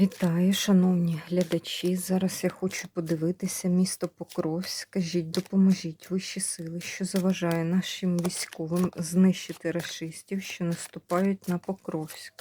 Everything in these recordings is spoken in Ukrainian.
Вітаю, шановні глядачі. Зараз я хочу подивитися місто Покровськ. Скажіть, допоможіть вищі сили, що заважає нашим військовим знищити расистів, що наступають на Покровськ.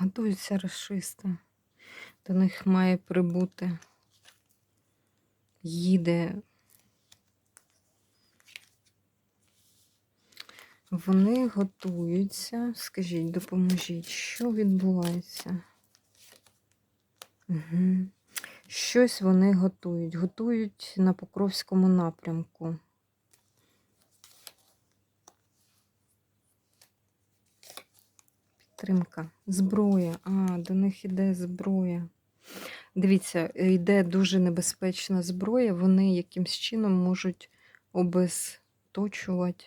Готуються рашисти. До них має прибути. Їде. Вони готуються. Скажіть, допоможіть, що відбувається? Угу. Щось вони готують. Готують на Покровському напрямку. Підтримка. Зброя. А, до них іде зброя. Дивіться, йде дуже небезпечна зброя. Вони якимсь чином можуть обезточувати,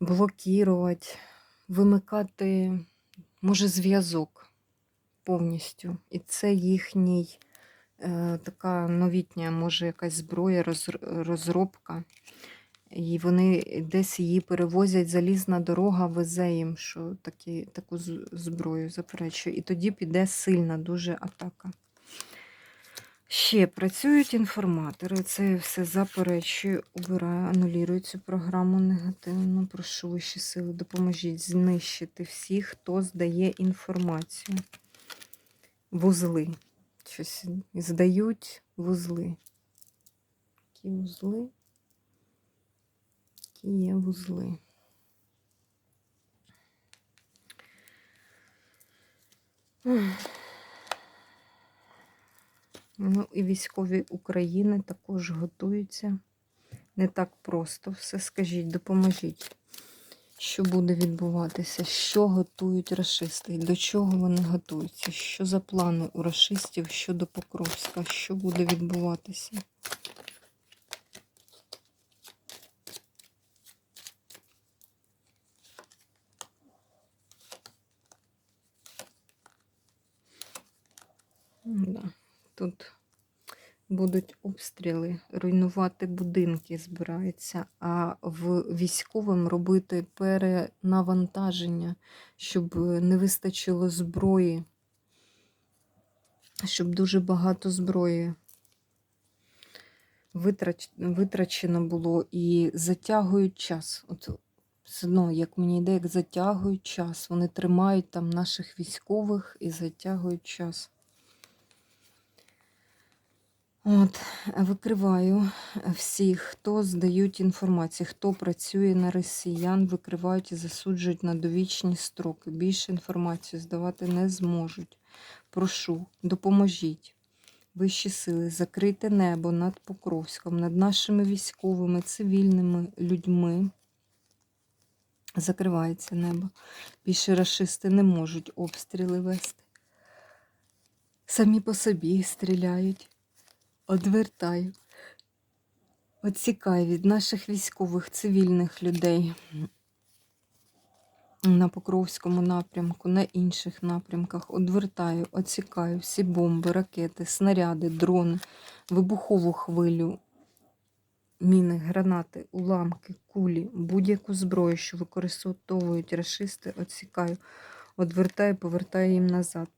блокувати, вимикати, може, зв'язок повністю. І це їхній е, така новітня, може, якась зброя, розробка. І вони десь її перевозять, залізна дорога везе їм, що такі, таку зброю заперечує. І тоді піде сильна дуже атака. Ще працюють інформатори. Це все заперечую, убираю, анулюю цю програму негативно. Прошу вищі сили, допоможіть знищити всіх, хто здає інформацію. Вузли. Щось здають вузли. Які вузли? Які є вузли. Ну і військові України також готуються. Не так просто все. Скажіть, допоможіть, що буде відбуватися, що готують расисти, до чого вони готуються, що за плани у расистів щодо Покровська, що буде відбуватися. Да. Тут будуть обстріли, руйнувати будинки збираються, а в військовим робити перенавантаження, щоб не вистачило зброї, щоб дуже багато зброї витрачено було і затягують час. От все як мені йде, як затягують час. Вони тримають там наших військових і затягують час. От, викриваю всіх, хто здають інформацію, хто працює на росіян, викривають і засуджують на довічні строки. Більше інформації здавати не зможуть. Прошу, допоможіть. Вищі сили, закрийте небо над Покровськом, над нашими військовими, цивільними людьми. Закривається небо. Більше рашисти не можуть обстріли вести. Самі по собі стріляють. Одвертаю. Отсікаю від наших військових цивільних людей на Покровському напрямку, на інших напрямках. Одвертаю, отсікаю всі бомби, ракети, снаряди, дрони, вибухову хвилю, міни, гранати, уламки, кулі, будь-яку зброю, що використовують рашисти, отсікаю, одвертаю, повертаю їм назад.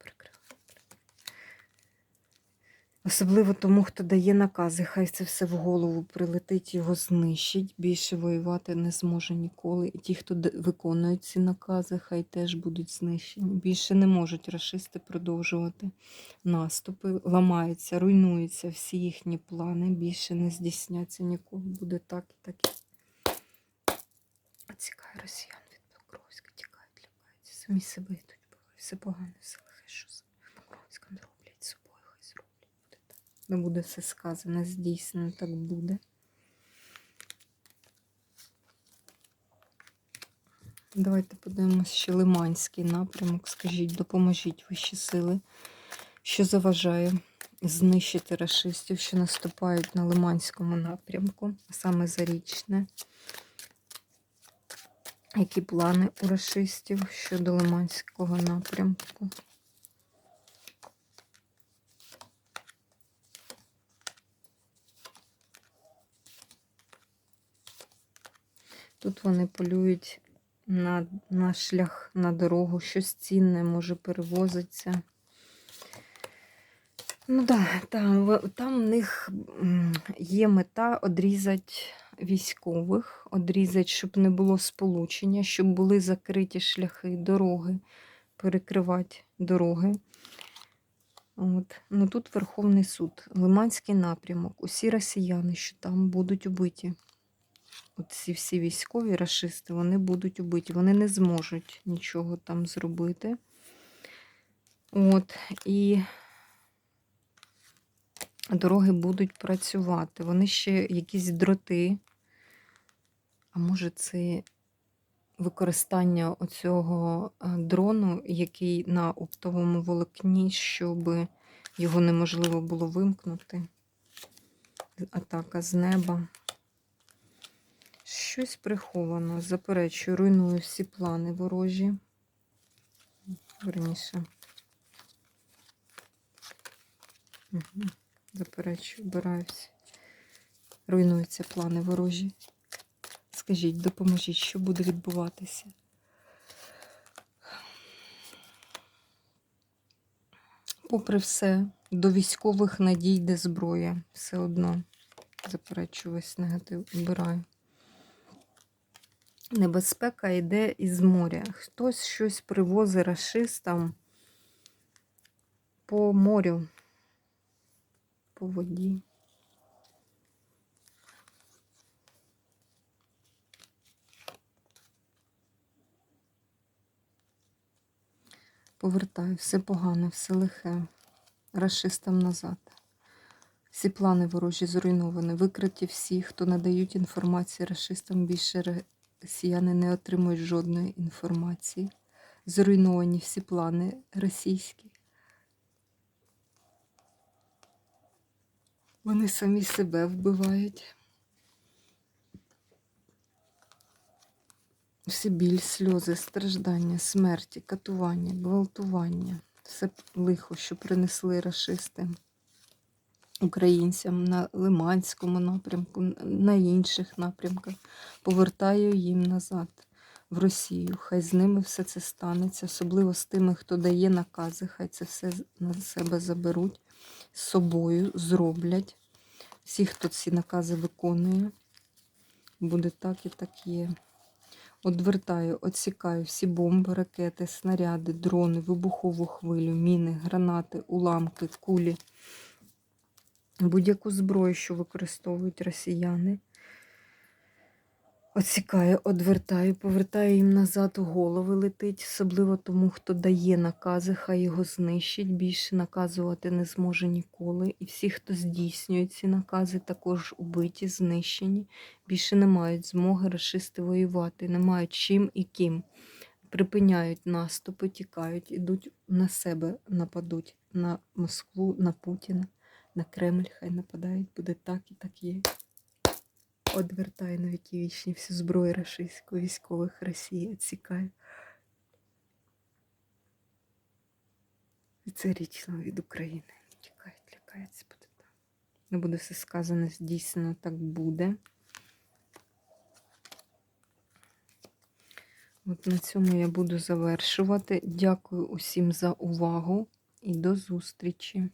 Особливо тому, хто дає накази, хай це все в голову прилетить, його знищить. Більше воювати не зможе ніколи. І ті, хто виконують ці накази, хай теж будуть знищені. Більше не можуть рашисти продовжувати наступи, ламаються, руйнуються всі їхні плани, більше не здійсняться ніколи. Буде так і так. Цікає росіян від Покровська, тікають, лякаються. Самі себе йдуть. Все погано, все лихе, що з Покровськом зроблять з собою, хай зроблять. Буде так. Не буде все сказано, здійснено, так буде. Давайте подивимось ще Лиманський напрямок. Скажіть, допоможіть вищі сили, що заважає знищити рашистів, що наступають на Лиманському напрямку, а саме Зарічне. Які плани у рашистів щодо Лиманського напрямку? Тут вони полюють на, на шлях, на дорогу, щось цінне може перевозиться. Ну да, там, там в них є мета одрізати військових, одрізати, щоб не було сполучення, щоб були закриті шляхи, дороги, перекривати дороги. От. Ну тут Верховний суд, Лиманський напрямок, усі росіяни, що там будуть убиті. От ці всі військові рашисти, вони будуть убиті. Вони не зможуть нічого там зробити. От, і дороги будуть працювати. Вони ще якісь дроти. А може, це використання оцього е, дрону, який на оптовому волокні, щоб його неможливо було вимкнути. Атака з неба. Щось приховано. Заперечую, руйную всі плани ворожі. Верніше. Угу. Заперечую, вбираюся. Руйнуються плани ворожі. Скажіть, допоможіть, що буде відбуватися. Попри все, до військових надійде зброя. Все одно. Заперечую весь негатив. Вбираю. Небезпека йде із моря. Хтось щось привозить рашистам по морю, по воді. Повертаю все погане, все лихе. Рашистам назад. Всі плани ворожі зруйновані. Викриті всі, хто надають інформацію рашистам, більше росіяни не отримують жодної інформації. Зруйновані всі плани російські. Вони самі себе вбивають. Всі біль, сльози, страждання, смерті, катування, гвалтування. Все лихо, що принесли рашисти українцям на Лиманському напрямку, на інших напрямках. Повертаю їм назад в Росію. Хай з ними все це станеться, особливо з тими, хто дає накази, хай це все на себе заберуть, з собою зроблять. Всі, хто ці накази виконує, буде так і так є. Одвертаю, отсікаю всі бомби, ракети, снаряди, дрони, вибухову хвилю, міни, гранати, уламки, кулі, будь-яку зброю, що використовують росіяни. Отсікаю, одвертаю, повертаю їм назад, голови летить, особливо тому, хто дає накази, хай його знищить. Більше наказувати не зможе ніколи. І всі, хто здійснює ці накази, також убиті, знищені. Більше не мають змоги расисти воювати, не мають чим і ким. Припиняють наступи, тікають, ідуть на себе, нападуть на Москву, на Путіна, на Кремль. Хай нападають, буде так і так є. Одвертаю на віки вічні всю зброю рашистську, військових Росії відсікаю. І це річно від України. Тікають, лякаються буде так. Не буде все сказано, здійснено так буде. От на цьому я буду завершувати. Дякую усім за увагу і до зустрічі!